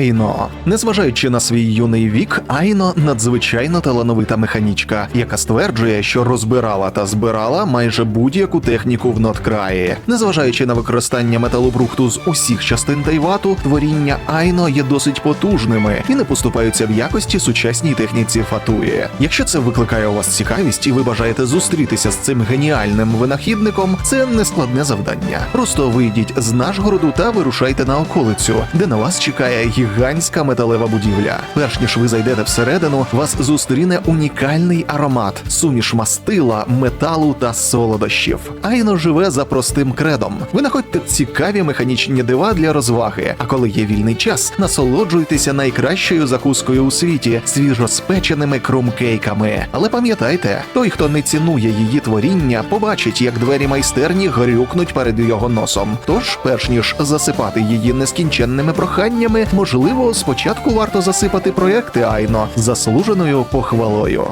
Айно. Незважаючи на свій юний вік, Айно надзвичайно талановита механічка, яка стверджує, що розбирала та збирала майже будь-яку техніку в ноткраї. Незважаючи на використання металобрухту з усіх частин Тайвату, творіння Айно є досить потужними і не поступаються в якості сучасній техніці Фатуї. Якщо це викликає у вас цікавість і ви бажаєте зустрітися з цим геніальним винахідником, це не складне завдання. Просто вийдіть з Нашгороду та вирушайте на околицю, де на вас чекає гігантська металева будівля. Перш ніж ви зайдете всередину, вас зустріне унікальний аромат, суміш мастила, металу та солодощів. Айно живе за простим кредом. Ви знаходьте цікаві механічні дива для розваги. А коли є вільний час, насолоджуйтеся найкращою закускою у світі свіжоспеченими крумкейками. Але пам'ятайте, той, хто не цінує її творіння, побачить, як двері майстерні грюкнуть перед його носом. Тож, перш ніж засипати її нескінченними проханнями, можливо, спочатку варто засипати проекти Айно заслуженою похвалою.